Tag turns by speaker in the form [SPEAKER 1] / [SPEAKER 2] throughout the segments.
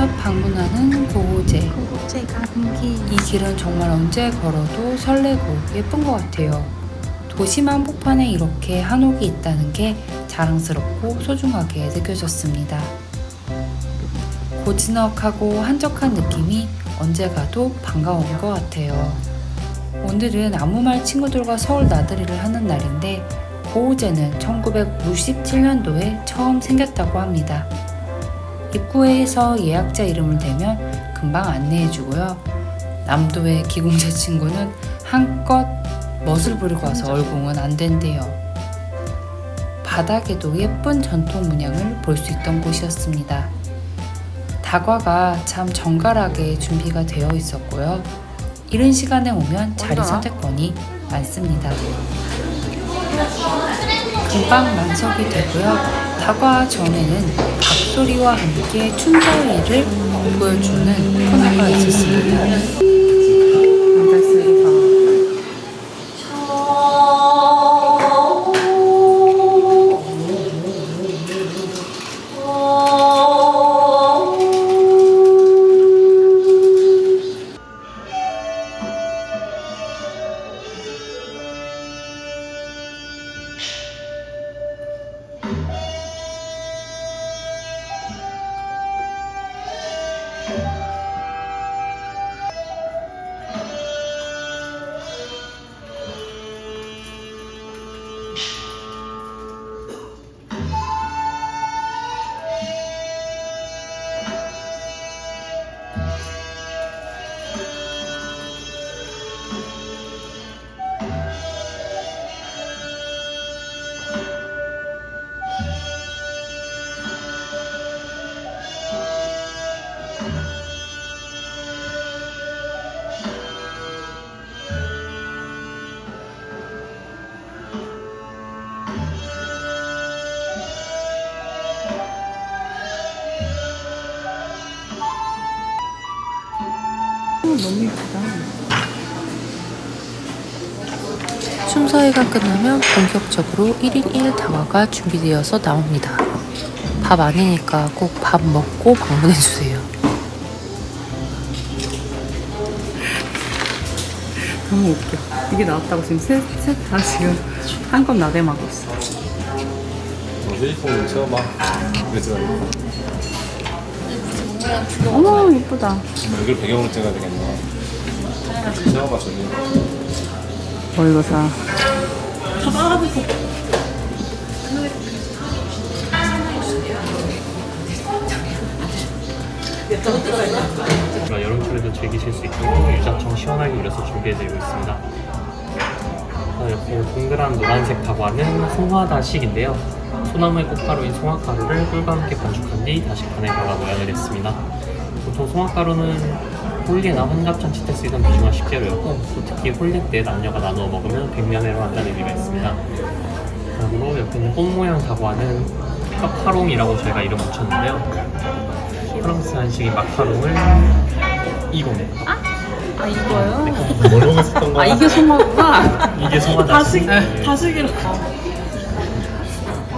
[SPEAKER 1] 첫 방문하는 고호제.
[SPEAKER 2] 고제 가는 길.
[SPEAKER 1] 이 길은 정말 언제 걸어도 설레고 예쁜 것 같아요. 도심 한복판에 이렇게 한옥이 있다는 게 자랑스럽고 소중하게 느껴졌습니다. 고즈넉하고 한적한 느낌이 언제 가도 반가운 것 같아요. 오늘은 아무 말 친구들과 서울 나들이를 하는 날인데 고우제는 1967년도에 처음 생겼다고 합니다. 입구에서 예약자 이름을 대면 금방 안내해 주고요. 남도의 기공자 친구는 한껏 멋을 부리고 와서 얼공은 안 된대요. 바닥에도 예쁜 전통 문양을 볼 수 있던 곳이었습니다. 다과가 참 정갈하게 준비가 되어 있었고요. 이른 시간에 오면 자리 선택권이 많습니다. 금방 만석이 되고요. 다과 전에는 박소리와 함께 춤사위를 보여주는 코너가 있었습니다. 춤사위가 끝나면 본격적으로 1인 1 다과가 준비되어서 나옵니다. 밥 아니니까 꼭 밥 먹고 방문해주세요.
[SPEAKER 2] 너무 웃겨. 이게 나왔다고 지금 셋, 셋다 지금 한껏 나대하고 있어.
[SPEAKER 3] 휴대폰 채워봐. 그래서
[SPEAKER 2] 어머, 예쁘다.
[SPEAKER 3] 얼굴 배경으로 찍어야 되겠네. 채워봐, 저기.
[SPEAKER 2] 뭐 이거 사.
[SPEAKER 4] 그리고 여름철에도 즐기실 수 있도록 유자청 시원하게 우려서 준비해드리고 있습니다. 어, 옆에 동그란 노란색 다과는 송화다식인데요. 소나무의 꽃가루인 송화가루를 꿀과 함께 반죽한 뒤 다시 판에 박아 모양을 냈습니다. 보통 송화가루는 홀례나 환갑잔치 때 쓰이던 식재료였고 또 특히 홀례 때 남녀가 나누어 먹으면 백년해로 한다는 의미가 있습니다. 다음으로 옆에 있는 꽃 모양 다과는 카카롱이라고 저희가 이름 붙였는데요. 프랑스 한식인 마카롱을 이겁니다.
[SPEAKER 2] 아, 이거요?
[SPEAKER 3] 뭘 먹었었던
[SPEAKER 2] 아,
[SPEAKER 3] 거야?
[SPEAKER 2] 이게 송화구나.
[SPEAKER 4] 이게 송화다시
[SPEAKER 2] 다시기로.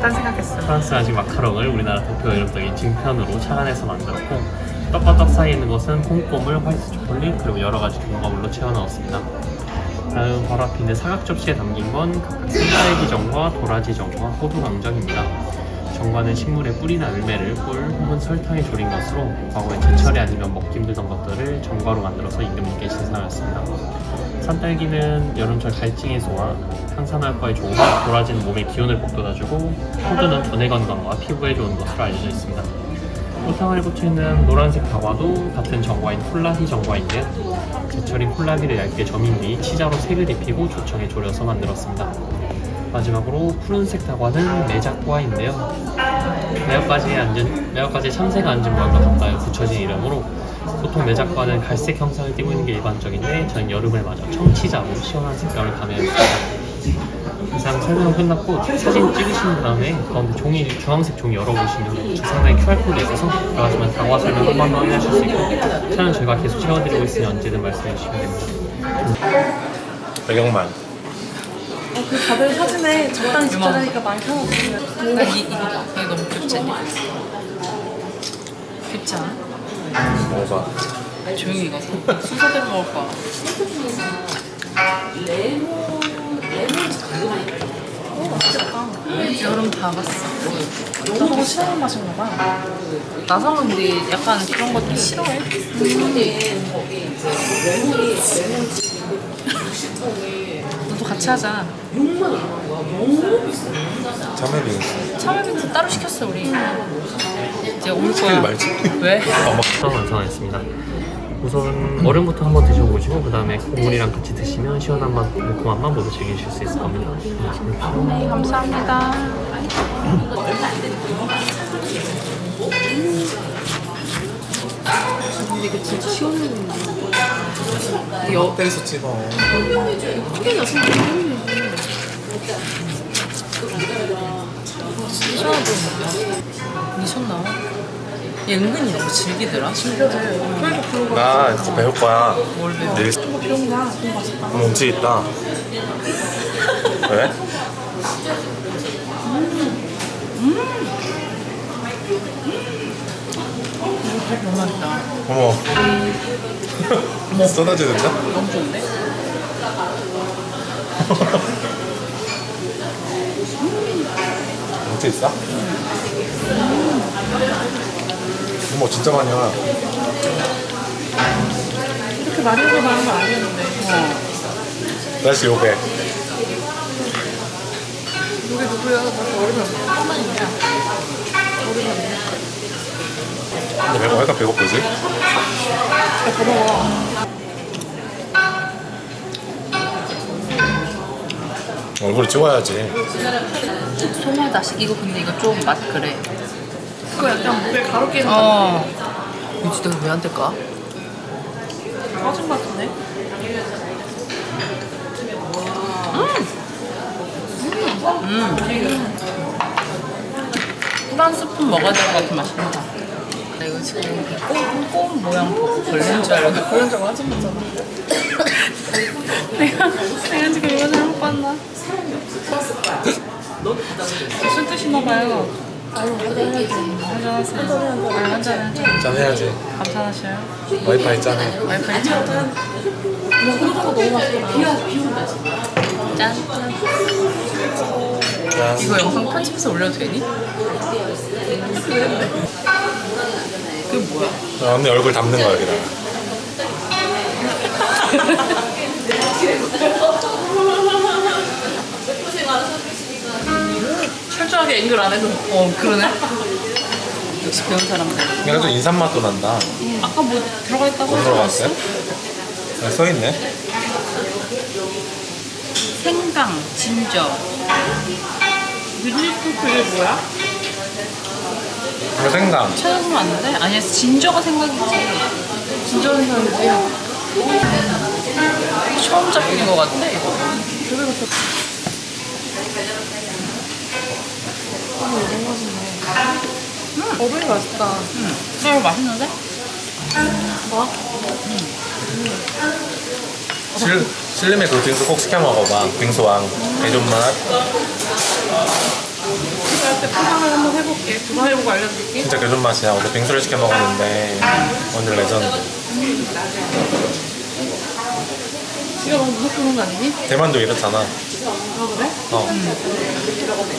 [SPEAKER 2] 딴 생각했어.
[SPEAKER 4] 프랑스 한식 마카롱을 우리나라 대표 여름떡인 증편으로 착안해서 만들었고 떡과 떡 사이에 있는 것은 콩고물, 화이트 초콜릿 그리고 여러 가지 견과물로 채워 넣었습니다. 다음 바로 앞에 있는 사각 접시에 담긴 건 각각 생딸기 전과 도라지 전과 호두 강정입니다. 전과는 식물의 뿌리나 열매를 꿀 혹은 설탕에 졸인 것으로 과거에 제철이 아니면 먹기 힘들던 것들을 전과로 만들어서 임금님께 신상하였습니다. 산딸기는 여름철 갈증 해소와 항산화효과에 좋은 도라지는 몸의 기운을 북돋아주고 호두는 두뇌 건강과 피부에 좋은 것으로 알려져 있습니다. 꽃탕을 붙이는 노란색 다과도 같은 정과인 콜라비 정과인데요. 제철인 콜라비를 얇게 점인 뒤 치자로 색을 입히고 조청에 졸여서 만들었습니다. 마지막으로 푸른색 다과는 매작과인데요. 매화가지에 앉은 매화가지에 참새가 앉은 모양과 가까이 붙여진 이름으로 보통 매작과는 갈색 형상을 띠고 있는 게 일반적인데 저는 여름을 맞아 청치자로 시원한 색감을 가미했습니다. 이상 설명은 끝났고 사진 찍으신 다음에 가운데 종이 주황색 종이 열어보시면 상단에 QR코드 있어서 들어가시면 다과 설명 한 번 더 확인하실 수 있고 차는 저희가 계속 채워드리고 있으니 언제든 말씀해 주시면 됩니다.
[SPEAKER 3] 배경만.
[SPEAKER 5] 그 다들 사진에 적당히 집중하니까 많이
[SPEAKER 1] 나 이, 이거 봐. 이거 너무 귀엽지 않냐? 귀엽지 않아?
[SPEAKER 3] 먹어봐.
[SPEAKER 2] 조용히 이거 순서대로 먹을 거야. 여름 다 봤어.
[SPEAKER 5] 너무 싫어하는 맛인가 봐.
[SPEAKER 2] 나성은 근데 약간 그런 거 싫어해? 너도 같이 하자.
[SPEAKER 3] 참외 빙수.
[SPEAKER 2] 참외빙수 따로 시켰어 우리. 이제 올 거야.
[SPEAKER 3] 말지.
[SPEAKER 2] 왜?
[SPEAKER 4] 식사 완성했습니다. 우선 얼음부터 한번 드셔보시고 그 다음에 국물이랑 같이 드시면 시원한 맛, 매콤한 맛 모두 즐기실 수 있을 겁니다.
[SPEAKER 2] 네, 감사합니다. 근데 이거 진짜 시원해. 여,
[SPEAKER 3] 떼서 찍어.
[SPEAKER 2] 시원해 보인다. 미쳤나? 얘 은근히 너무 즐기더라. 거.
[SPEAKER 3] 나 이제 배울 거야.
[SPEAKER 2] 뭘 배워?
[SPEAKER 5] 맛있다.
[SPEAKER 3] 너무 움치 있다. 왜?
[SPEAKER 2] 너무 맛있다.
[SPEAKER 3] 어머. 쏟아지는데?
[SPEAKER 2] 너무 좋은데?
[SPEAKER 3] 움치 있어? 어머 진짜 많이 와.
[SPEAKER 5] 이렇게 많이 들어가는 거 아니었는데.
[SPEAKER 3] 다시 요게.
[SPEAKER 5] 누구 누구야? 나 머리 좀 한번 있냐? 머리 좀 있냐?
[SPEAKER 3] 근데 배고 약간 배고프지?
[SPEAKER 5] 더 먹어.
[SPEAKER 3] 얼굴 찍어야지.
[SPEAKER 2] 송화다시 이거 근데 이거 좀 맛 그래.
[SPEAKER 5] 그거 약간 목에 가루 끼는 거
[SPEAKER 2] 어. 이거 진짜 왜안 될까?
[SPEAKER 5] 빠진 거 같은데?
[SPEAKER 2] 꿀한 스푼 먹어야 될 것 같은 맛이 난다. 나 이거 지금 꽃, 꽃 모양 보고 걸린 줄 알고.
[SPEAKER 5] 그런 적 완전 많잖아.
[SPEAKER 2] 내가, 내가 지금 이거 잘못 봤나? 술 드시나봐요.
[SPEAKER 5] 아유, 한잔해야지.
[SPEAKER 2] 한잔하세요. 아, 한잔해.
[SPEAKER 3] 짠 해야지.
[SPEAKER 2] 감탄하셔요.
[SPEAKER 3] 와이파이 짠해.
[SPEAKER 2] 와이파이 짠.
[SPEAKER 5] 뭐 그런 거 너무 맛있더라.
[SPEAKER 2] 짠.
[SPEAKER 3] 짠.
[SPEAKER 2] 이거 영상 편집해서 올려도 되니? 그게 뭐야?
[SPEAKER 3] 아, 언니 얼굴 담는 거야 여기다가.
[SPEAKER 2] 철저하게 앵글 안 해도. 어, 그러네. 역시 배운 사람들.
[SPEAKER 3] 그래도 인삼 맛도 난다.
[SPEAKER 2] 아까 뭐 들어가 있다고
[SPEAKER 3] 못
[SPEAKER 2] 하지
[SPEAKER 3] 들어갔어요?
[SPEAKER 2] 않았어?
[SPEAKER 3] 여기 써 있네.
[SPEAKER 2] 생강, 진저.
[SPEAKER 5] 미니스토 그게 뭐야?
[SPEAKER 3] 이거 생강.
[SPEAKER 2] 찾아보면 안 돼? 아니야, 진저가 생각이지. 진저 생각이지. 처음 잡힌 것 같아, 이거.
[SPEAKER 5] 어른이 맛있다.
[SPEAKER 2] 응. 이거 맛있는데?
[SPEAKER 5] 뭐?
[SPEAKER 3] 실, 실림에 그 빙수 꼭 시켜 먹어봐. 빙수왕. 개존 맛.
[SPEAKER 5] 그럴 때 포장을 한번 해볼게. 그거 해보고 알려줄게.
[SPEAKER 3] 진짜 개존 맛이야. 어제 빙수를 시켜 먹었는데 오늘 레전드.
[SPEAKER 5] 지가 너무 무섭게 거 아니니?
[SPEAKER 3] 대만도 이렇잖아.
[SPEAKER 5] 아, 그래?
[SPEAKER 3] 어.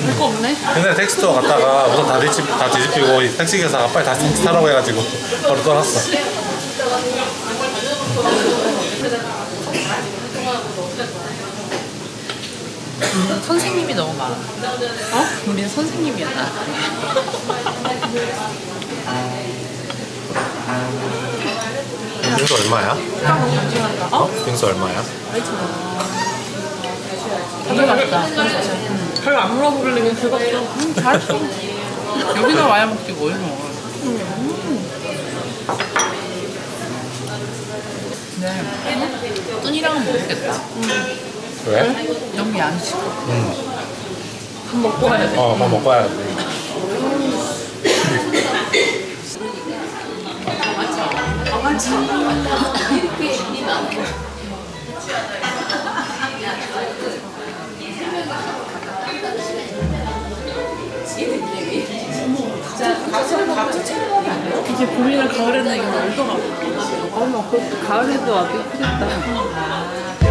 [SPEAKER 5] 별거 없네.
[SPEAKER 3] 근데 텍스토어 갔다가 우선 다, 뒤집, 다 뒤집히고 이 택시 기사가 빨리 다시 택시 타라고 해가지고 바로 떠났어.
[SPEAKER 2] 선생님이 너무 많아. 어? 우린 선생님이었다.
[SPEAKER 3] 빙수 얼마야? 어? 빙수 얼마야?
[SPEAKER 2] 다들 맛있다.
[SPEAKER 5] 별로 안 물어보길래 그냥. 음, 잘했어.
[SPEAKER 2] 여기서 와야 먹지 뭐 어디서 먹어요? 네. 뚠이랑은 모르겠다.
[SPEAKER 3] 왜?
[SPEAKER 2] 너무 양식.
[SPEAKER 5] 밥 먹고 와야 돼.
[SPEAKER 3] 어, 뭐 먹고
[SPEAKER 5] 안돼 이제 봄이나 가을에는 이게 멀더라고. 어머, 그 가을에도 와도 예쁘겠다.